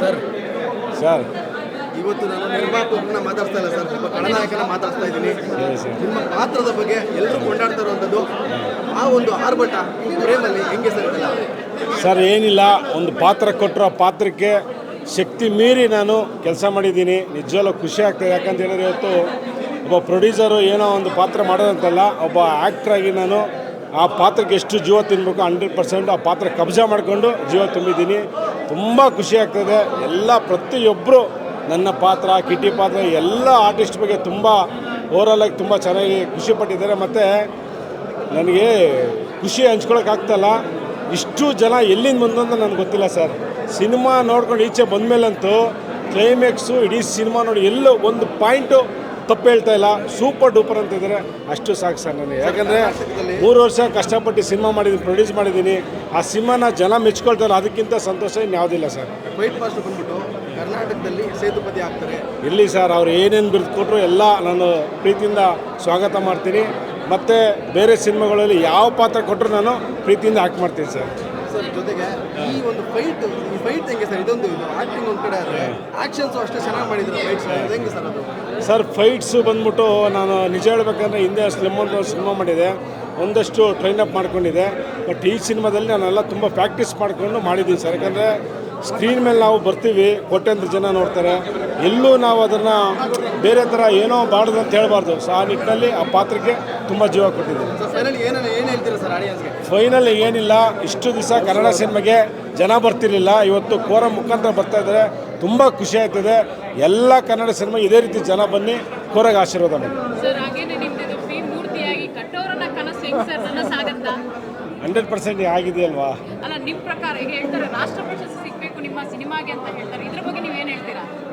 Sir. Sir. ಇವತ್ತು ನಾನು ನಿರ್ಮಾಪಕರನ್ನ ಮಾತಾಡ್ತಾ ಇಲ್ಲ ಸರ್. ಖಳನಾಯಕನ ಮಾತಾಡ್ತಾ ಇದ್ದೀನಿ. ನಿಮ್ಮ ಪಾತ್ರದ ಬಗ್ಗೆ ಎಲ್ಲರೂ ಕೊಂಡಾಡ್ತಾ ಇರುವಂಥದ್ದು ಆ ಒಂದು ಆರ್ಭಟ ಪ್ರೇಮಲ್ಲಿ ಹೆಂಗೆ ಸರ್ ಇದೆಲ್ಲ? ಸರ್ ಏನಿಲ್ಲ. ಒಂದು ಪಾತ್ರ ಕೊಟ್ಟರು ಆ ಪಾತ್ರಕ್ಕೆ ಶಕ್ತಿ ಮೀರಿ ನಾನು ಕೆಲಸ ಮಾಡಿದ್ದೀನಿ. ನಿಜವಲ್ಲೂ ಖುಷಿ ಆಗ್ತದೆ. ಯಾಕಂತ ಹೇಳಿದ್ರೆ ಇವತ್ತು ಒಬ್ಬ ಪ್ರೊಡ್ಯೂಸರು ಏನೋ ಒಂದು ಪಾತ್ರ ಮಾಡೋದಂತಲ್ಲ ಒಬ್ಬ ಆ್ಯಕ್ಟ್ರಾಗಿ ನಾನು ಆ ಪಾತ್ರಕ್ಕೆ ಎಷ್ಟು ಜೀವ ತಿನ್ನಬೇಕು ಹಂಡ್ರೆಡ್ ಪರ್ಸೆಂಟ್ ಆ ಪಾತ್ರ ಕಬ್ಜಾ ಮಾಡಿಕೊಂಡು ಜೀವ ತುಂಬಿದ್ದೀನಿ. ತುಂಬ ಖುಷಿ ಆಗ್ತದೆ. ಎಲ್ಲ ಪ್ರತಿಯೊಬ್ಬರು ನನ್ನ ಪಾತ್ರ ಕಿಟಿ ಪಾತ್ರ, ಎಲ್ಲ ಆರ್ಟಿಸ್ಟ್ ಬಗ್ಗೆ ತುಂಬ ಆಗಿ ತುಂಬ ಚೆನ್ನಾಗಿ ಖುಷಿ ಪಟ್ಟಿದ್ದಾರೆ. ಮತ್ತು ನನಗೆ ಖುಷಿ ಹಂಚ್ಕೊಳಕ್ಕಾಗ್ತಲ್ಲ ಇಷ್ಟು ಜನ ಎಲ್ಲಿಂದ ಬಂದು ಅಂತ ನನಗೆ ಗೊತ್ತಿಲ್ಲ ಸರ್. ಸಿನಿಮಾ ನೋಡ್ಕೊಂಡು ಈಚೆ ಬಂದಮೇಲಂತೂ ಕ್ಲೈಮ್ಯಾಕ್ಸು ಇಡೀ ಸಿನಿಮಾ ನೋಡಿ ಎಲ್ಲೋ ಒಂದು ಪಾಯಿಂಟು ತಪ್ಪು ಹೇಳ್ತಾ ಇಲ್ಲ ಸೂಪರ್ ಡೂಪರ್ ಅಂತ ಇದ್ದಾರೆ. ಅಷ್ಟು ಸಾಕು ಸರ್ ನನಗೆ. ಯಾಕಂದರೆ ಮೂರು ವರ್ಷ ಕಷ್ಟಪಟ್ಟು ಸಿನಿಮಾ ಮಾಡಿದ್ದೀನಿ ಪ್ರೊಡ್ಯೂಸ್ ಮಾಡಿದ್ದೀನಿ ಆ ಸಿನಿಮಾನ ಜನ ಮೆಚ್ಕೊಳ್ತಾರೆ ಅದಕ್ಕಿಂತ ಸಂತೋಷ ಇನ್ಯಾವುದಿಲ್ಲ ಸರ್. ವೈಟ್ ಬಂದ್ಬಿಟ್ಟು ಕರ್ನಾಟಕದಲ್ಲಿ ಸೇತುಪತಿ ಆಗ್ತಾರೆ. ಇಲ್ಲಿ ಸರ್ ಅವ್ರು ಏನೇನು ಬಿರ್ದು ಕೊಟ್ಟರು ಎಲ್ಲ ನಾನು ಪ್ರೀತಿಯಿಂದ ಸ್ವಾಗತ ಮಾಡ್ತೀನಿ. ಮತ್ತು ಬೇರೆ ಸಿನಿಮಾಗಳಲ್ಲಿ ಯಾವ ಪಾತ್ರ ಕೊಟ್ಟರು ನಾನು ಪ್ರೀತಿಯಿಂದ ಆಕ್ಟ್ ಮಾಡ್ತೀನಿ ಸರ್. ಸರ್, ಜೊತೆಗೆ ಈ ಒಂದು ಫೈಟ್ ಈ ಫೈಟ್ ಹೆಂಗೆ ಸರ್? ಇದೊಂದು ಇದು ಆಕ್ಟಿಂಗ್ ಒಂದು ಕಡೆ ಆದರೆ ಆಕ್ಷನ್ಸು ಅಷ್ಟೇ ಚೆನ್ನಾಗಿ ಮಾಡಿದ್ರು ಫೈಟ್ಸ್ ಹೆಂಗೆ ಸರ್ ಅದು? ಸರ್ ಫೈಟ್ಸು ಬಂದ್ಬಿಟ್ಟು ನಾನು ನಿಜ ಹೇಳ್ಬೇಕಂದ್ರೆ ಹಿಂದೆ ಸ್ಲಿಮ್ ಸಿನಿಮಾ ಮಾಡಿದೆ. ಒಂದಷ್ಟು ಟ್ರೈನ್ ಅಪ್ ಮಾಡ್ಕೊಂಡಿದೆ ಬಟ್ ಈ ಸಿನಿಮಾದಲ್ಲಿ ನಾನೆಲ್ಲ ತುಂಬ ಪ್ರಾಕ್ಟೀಸ್ ಮಾಡಿಕೊಂಡು ಮಾಡಿದ್ದೀನಿ ಸರ್. ಯಾಕಂದರೆ ಸ್ಕ್ರೀನ್ ಮೇಲೆ ನಾವು ಬರ್ತೀವಿ ಕೋಟ್ಯಾಂತರ ಜನ ನೋಡ್ತಾರೆ. ಎಲ್ಲೂ ನಾವು ಅದನ್ನು ಬೇರೆ ಥರ ಏನೋ ಬಾರ್ದು ಅಂತ ಹೇಳಬಾರ್ದು. ಸೊ ಆ ನಿಟ್ಟಿನಲ್ಲಿ ಆ ಪಾತ್ರಕ್ಕೆ ತುಂಬ ಜೀವ ಕೊಟ್ಟಿದ್ದೀನಿ. ಫೈನಲ್ ಏನು ಏನು ಹೇಳ್ತೀರಾ ಸರ್ ಆಡಿಯನ್ಸ್ಗೆ ಫೈನಲ್ ಏನಿಲ್ಲ ಇಷ್ಟು ದಿವಸ ಕನ್ನಡ ಸಿನಿಮಾಗೆ ಜನ ಬರ್ತಿರಲಿಲ್ಲ. ಇವತ್ತು ಕೋರ ಮುಖಾಂತರ ಬರ್ತಾ ಇದ್ದಾರೆ ತುಂಬ ಖುಷಿ ಆಗ್ತದೆ. ಎಲ್ಲ ಕನ್ನಡ ಸಿನಿಮಾ ಇದೇ ರೀತಿ ಜನ ಬನ್ನಿ ಕೋರಗೆ ಆಶೀರ್ವಾದ ಮಾಡಿ. ಸರ್ ಹಾಗೇನೆ ನಿಮ್ದು ಫ್ರೀ ಮೂರ್ತಿಯಾಗಿ ಕಟ್ಟೋರನ್ನ ಕನಸು ಹೆಂಗ್ ಸರ್ ನನಸಾಗತ್ತಾ ಹಂಡ್ರೆಡ್ ಪರ್ಸೆಂಟ್ ಆಗಿದೆಯಲ್ವಾ ಅಲ್ಲ ನಿಮ್ಮ ಪ್ರಕಾರ ಈಗ ಹೇಳ್ತಾರೆ ರಾಷ್ಟ್ರ ಪ್ರಶಸ್ತಿ ಸಿಗ್ಬೇಕು ನಿಮ್ಮ ಸಿನಿಮಾಗೆ ಅಂತ ಹೇಳ್ತಾರೆ. ಇದ್ರ ಬಗ್ಗೆ ನೀವ್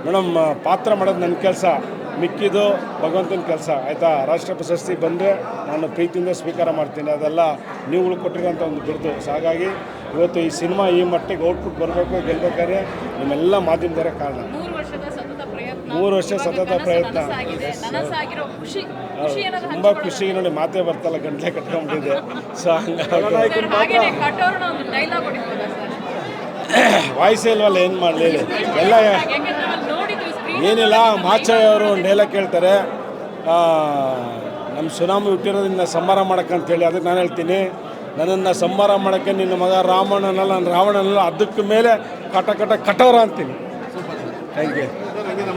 ಮೇಡಮ್ ಪಾತ್ರ ಮಾಡೋದು ನನ್ನ ಕೆಲಸ. ಮಿಕ್ಕಿದು ಭಗವಂತನ ಕೆಲಸ. ಆಯಿತಾ? ರಾಷ್ಟ್ರ ಪ್ರಶಸ್ತಿ ಬಂದರೆ ನಾನು ಪ್ರೀತಿಯಿಂದ ಸ್ವೀಕಾರ ಮಾಡ್ತೀನಿ. ಅದೆಲ್ಲ ನೀವುಗಳು ಕೊಟ್ಟಿರೋಂಥ ಒಂದು ಬಿರುದು. ಸೊ ಹಾಗಾಗಿ ಇವತ್ತು ಈ ಸಿನಿಮಾ ಈ ಮಟ್ಟಿಗೆ ಔಟ್ಪುಟ್ ಬರಬೇಕು ಗೆಲ್ಬೇಕಾದ್ರೆ ನಿಮ್ಮೆಲ್ಲ ಮಾಧ್ಯಮದವರೇ ಕಾರಣ. ಮೂರು ವರ್ಷ ಸತತ ಪ್ರಯತ್ನ. ತುಂಬ ಖುಷಿ. ನೋಡಿ ಮಾತೆ ಬರ್ತಲ್ಲ ಗಂಟ್ಲೆ ಕಟ್ಕೊಂಡ್ಬಿಟ್ಟಿದೆ. ಸೊ ಹಂಗಾಗಿ ವಾಯ್ಸೇ ಇಲ್ವಲ್ಲ, ಏನು ಮಾಡಲಿ ಎಲ್ಲ ಏನಿಲ್ಲ ಮಾಚಯ್ಯ ಅವರು ಒಂದು ಡೈಲಾಗ್ ಹೇಳ್ತಾರೆ. ನಮ್ಮ ಸುನಾಮಿ ಹುಟ್ಟಿರೋದ್ರಿಂದ ಸಂಹಾರ ಮಾಡೋಕ್ಕಂತೇಳಿ ಅದಕ್ಕೆ ನಾನು ಹೇಳ್ತೀನಿ. ನನ್ನನ್ನು ಸಂಹಾರ ಮಾಡೋಕ್ಕೆ ನಿನ್ನ ಮಗ ರಾಮಣ್ಣನಲ್ಲ ನಾನು ರಾವಣನಲ್ಲ, ಅದಕ್ಕೆ ಮೇಲೆ ಕಟ ಕಟ ಕಠೋರ ಅಂತೀನಿ. Thank you